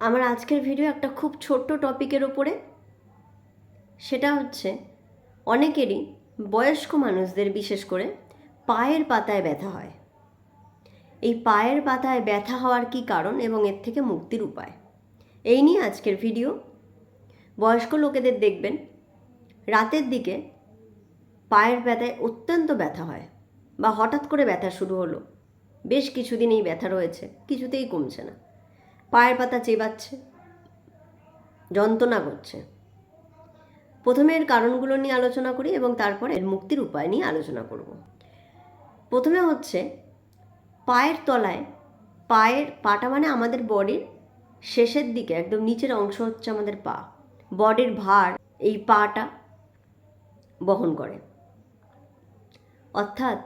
আমার আজকের ভিডিও একটা খুব ছোট্ট টপিকের ওপরে সেটা হচ্ছে, অনেকেরই বয়স্ক মানুষদের বিশেষ করে পায়ের পাতায় ব্যথা হয়। এই পায়ের পাতায় ব্যথা হওয়ার কি কারণ এবং এর থেকে মুক্তির উপায়? এই নিয়ে আজকের ভিডিও বয়স্ক লোকেদের দেখবেন, রাতের দিকে পায়ের ব্যথায় অত্যন্ত ব্যথা হয় বা হঠাৎ করে ব্যথা শুরু হলো। বেশ কিছুদিন এই ব্যথা রয়েছে, কিছুতেই কমছে না। পায়ের পাতা চেবাচ্ছে, যন্ত্রণা করছে। প্রথমে এর কারণগুলো নিয়ে আলোচনা করি এবং তারপরে এর মুক্তির উপায় নিয়ে আলোচনা করব। প্রথমে হচ্ছে, পায়ের তলায়, পায়ের পাটা মানে আমাদের বডির শেষের দিকে, একদম নিচের অংশ হচ্ছে আমাদের পা, বডির ভার এই পাটা বহন করে। অর্থাৎ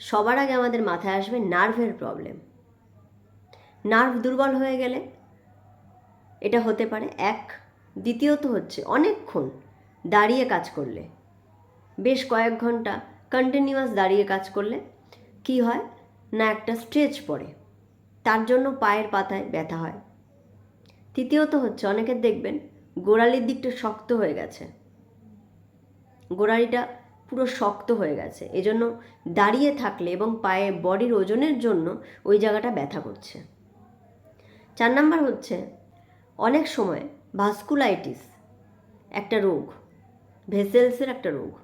সবার আগে আমাদের মাথায় আসবে নার্ভের প্রবলেম নার্ভ দুর্বল হয়ে গেলে এটা হতে পারে এক। দ্বিতীয়ত হচ্ছে অনেকক্ষণ দাঁড়িয়ে কাজ করলে। বেশ কয়েক ঘণ্টা কন্টিনিউয়াস দাঁড়িয়ে কাজ করলে কি হয়? না একটা স্ট্রেচ পড়ে। তার জন্য পায়ের পাতায় ব্যথা হয়। তৃতীয়ত হচ্ছে অনেকের দেখবেন গোড়ালির দিকটা শক্ত হয়ে গেছে। গোড়ালিটা পুরো শক্ত হয়ে গেছে। এজন্য দাঁড়িয়ে থাকলে এবং পায়ে বডির ওজনের জন্য ওই জায়গাটা ব্যথা করছে। চার নাম্বার হচ্ছে অনেক সময় ভাস্কুলাইটিস একটা রোগ, ভেসেলসের একটা রোগ।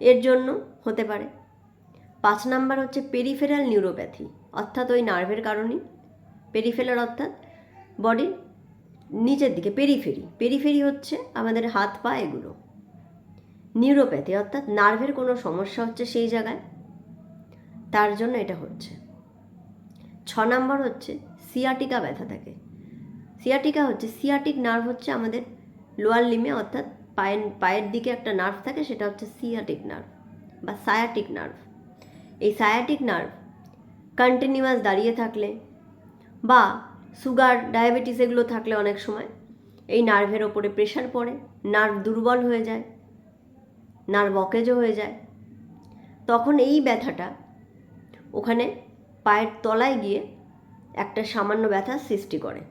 এর জন্য হতে পারে। পাঁচ নাম্বার হচ্ছে পেরিফেরাল নিউরোপ্যাথি, অর্থাৎ ওই নার্ভের কারণেই। পেরিফেরাল অর্থাৎ বডির নিচের দিকে, পেরিফেরি। পেরিফেরি হচ্ছে আমাদের হাত পা এগুলো। নিউরোপ্যাথি, অর্থাৎ নার্ভের কোনো সমস্যা হচ্ছে সেই জায়গায়। তার জন্য এটা হচ্ছে। ছ নাম্বার হচ্ছে সিয়াটিকা ব্যথা থাকে। সিয়াটিকা হচ্ছে, সিয়াটিক নার্ভ হচ্ছে আমাদের লোয়ার লিমে অর্থাৎ পায়ের পায়ের দিকে একটা নার্ভ থাকে, সেটা হচ্ছে সিয়াটিক নার্ভ বা সায়াটিক নার্ভ এই সায়াটিক নার্ভ কন্টিনিউয়াস দাঁড়িয়ে থাকলে বা সুগার ডায়াবেটিস এগুলো থাকলে অনেক সময় এই নার্ভের ওপরে প্রেশার পড়ে নার্ভ দুর্বল হয়ে যায় নার্ভ অকেজও হয়ে যায়। তখন এই ব্যথাটা ওখানে পায়ের তলায় গিয়ে একটা সামান্য ব্যথার সৃষ্টি করে।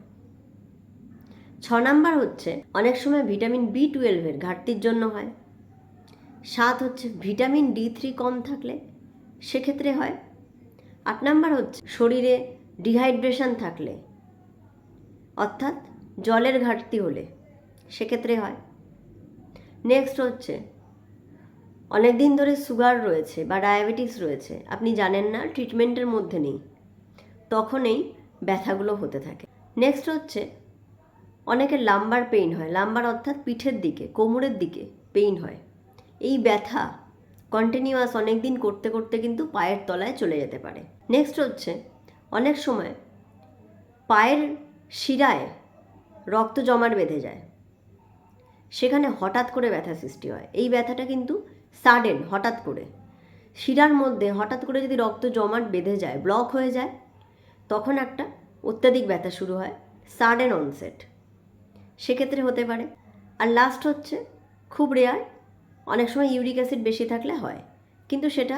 ছ নাম্বার হচ্ছে, অনেক সময় ভিটামিন বি টুয়েলভের ঘাটতির জন্য হয়। সাত হচ্ছে, ভিটামিন ডি থ্রি কম থাকলে সেক্ষেত্রে হয়। আট নাম্বার হচ্ছে, শরীরে ডিহাইড্রেশন থাকলে, অর্থাৎ জলের ঘাটতি হলে সেক্ষেত্রে হয়। নেক্সট হচ্ছে অনেক দিন ধরে সুগার রয়েছে বা ডায়াবেটিস রয়েছে, আপনি জানেন না ট্রিটমেন্টের মধ্যে নেই। তখন এই ব্যথাগুলো হতে থাকে। নেক্সট হচ্ছে, অনেকের লাম্বার পেইন হয়। লাম্বার অর্থাৎ পিঠের দিকে, কোমরের দিকে পেইন হয়। এই ব্যথা কন্টিনিউয়াস অনেক দিন করতে করতে কিন্তু পায়ের তলায় চলে যেতে পারে। নেক্সট হচ্ছে, অনেক সময় পায়ের শিরায় রক্ত জমাট বেঁধে যায়। সেখানে হঠাৎ করে ব্যথা সৃষ্টি হয়। এই ব্যথাটা কিন্তু সাডেন হঠাৎ করে। শিরার মধ্যে হঠাৎ করে যদি রক্ত জমাট বেঁধে যায় ব্লক হয়ে যায় তখন একটা অত্যাধিক ব্যথা শুরু হয় সাডেন অনসেট সেক্ষেত্রে হতে পারে। আর লাস্ট হচ্ছে, খুব রেয়ার অনেক সময় ইউরিক অ্যাসিড বেশি থাকলে হয়। কিন্তু সেটা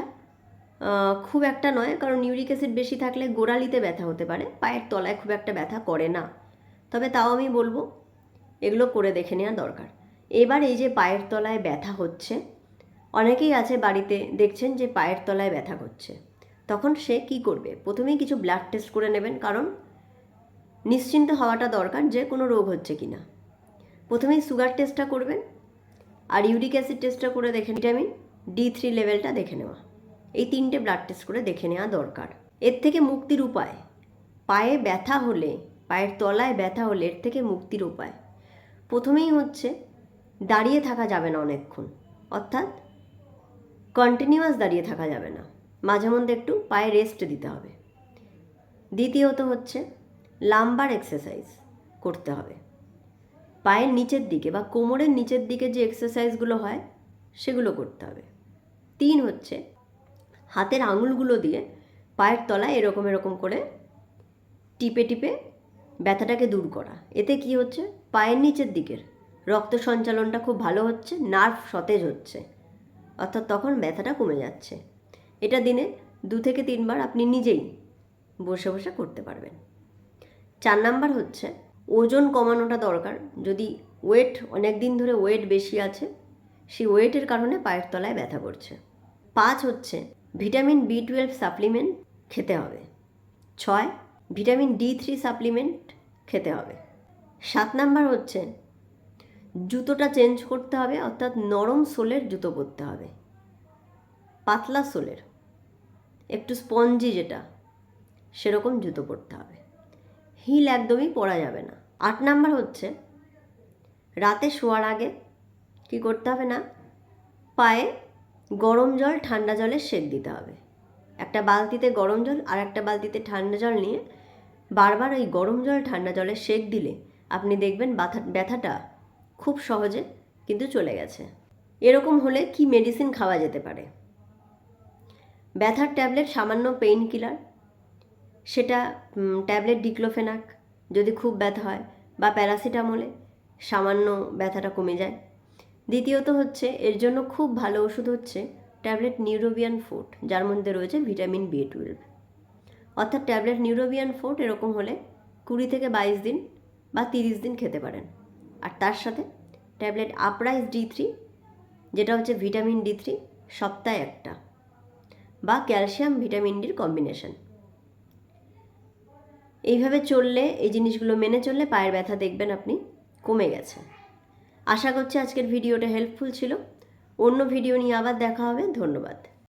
খুব একটা নয়, কারণ ইউরিক অ্যাসিড বেশি থাকলে গোড়ালিতে ব্যথা হতে পারে, পায়ের তলায় খুব একটা ব্যথা করে না। তবে তাও আমি বলব, এগুলো করে দেখে নেওয়া দরকার। এবার এই যে পায়ের তলায় ব্যথা হচ্ছে, অনেকেই আছে বাড়িতে দেখছেন যে পায়ের তলায় ব্যথা করছে। তখন সে কি করবে? প্রথমেই কিছু ব্লাড টেস্ট করে নেবেন, কারণ নিশ্চিন্ত হওয়াটা দরকার যে কোনো রোগ হচ্ছে কি না। প্রথমেই সুগার টেস্টটা করবেন আর ইউরিক অ্যাসিড টেস্টটা করে দেখে ভিটামিন ডি থ্রি লেভেলটা দেখে নেওয়া। এই তিনটে ব্লাড টেস্ট করে দেখে নেওয়া দরকার। এর থেকে মুক্তির উপায়, পায়ে ব্যথা হলে, পায়ের তলায় ব্যথা হলে এর থেকে মুক্তির উপায়। প্রথমেই হচ্ছে দাঁড়িয়ে থাকা যাবে না অনেকক্ষণ, অর্থাৎ কন্টিনিউয়াস দাঁড়িয়ে থাকা যাবে না। মাঝে মধ্যে একটু পায়ে রেস্ট দিতে হবে। দ্বিতীয়ত হচ্ছে লাম্বার এক্সারসাইজ করতে হবে। পায়ের নিচের দিকে বা কোমরের নিচের দিকে যে এক্সারসাইজগুলো হয়, সেগুলো করতে হবে। তিন হচ্ছে হাতের আঙুলগুলো দিয়ে পায়ের তলায় এরকম এরকম করে টিপে টিপে ব্যথাটাকে দূর করা। এতে কি হচ্ছে? পায়ের নিচের দিকের রক্ত সঞ্চালনটা খুব ভালো হচ্ছে নার্ভ সতেজ হচ্ছে। অর্থাৎ তখন ব্যথাটা কমে যাচ্ছে। এটা দিনে দু থেকে তিনবার আপনি নিজেই বসে বসে করতে পারবেন। চার নাম্বার হচ্ছে, ওজন কমানোটা দরকার। যদি ওয়েট অনেক দিন ধরে ওয়েট বেশি আছে, সেই ওয়েটের কারণে পায়ের তলায় ব্যথা করছে। পাঁচ হচ্ছে, ভিটামিন বি টুয়েলভ সাপ্লিমেন্ট খেতে হবে। ছয়, ভিটামিন ডি থ্রি সাপ্লিমেন্ট খেতে হবে। সাত নাম্বার হচ্ছে, জুতোটা চেঞ্জ করতে হবে, অর্থাৎ নরম সোলের জুতো পরতে হবে। পাতলা সোলের। একটু স্পঞ্জি যেটা, সেরকম জুতো পরতে হবে। হিল একদমই পরা যাবে না। আট নাম্বার হচ্ছে, রাতে শোয়ার আগে কি করতে হবে না, পায়ে গরম জল, ঠান্ডা জলের সেক দিতে হবে। একটা বালতিতে গরম জল আর একটা বালতিতে ঠান্ডা জল নিয়ে বারবার ওই গরম জল, ঠান্ডা জলে সেক দিলে আপনি দেখবেন ব্যথা ব্যথাটা খুব সহজে কিন্তু চলে গেছে। এরকম হলে কি মেডিসিন খাওয়া যেতে পারে? ব্যথার ট্যাবলেট সামান্য পেইন কিলার সেটা ট্যাবলেট ডিক্লোফেনাক যদি খুব ব্যথা হয় বা প্যারাসিটামলে সামান্য ব্যথাটা কমে যায়। দ্বিতীয়ত হচ্ছে, এর জন্য খুব ভালো ওষুধ হচ্ছে ট্যাবলেট নিউরোবিয়ান ফোর্ট যার মধ্যে রয়েছে ভিটামিন বি টুয়েলভ অর্থাৎ ট্যাবলেট নিউরোবিয়ান ফোর্ট এরকম হলে কুড়ি থেকে বাইশ দিন বা তিরিশ দিন খেতে পারেন। আর তার সাথে ট্যাবলেট আপরাইজ ডি থ্রি যেটা হচ্ছে ভিটামিন ডি থ্রি সপ্তাহে একটা। বা ক্যালসিয়াম ভিটামিন ডির কম্বিনেশন। এইভাবে চললে, এই জিনিসগুলো মেনে চললে পায়ের ব্যথা দেখবেন আপনি কমে গেছে। আশা করছি আজকের ভিডিওটা হেল্পফুল ছিল। অন্য ভিডিও নিয়ে আবার দেখা হবে। ধন্যবাদ।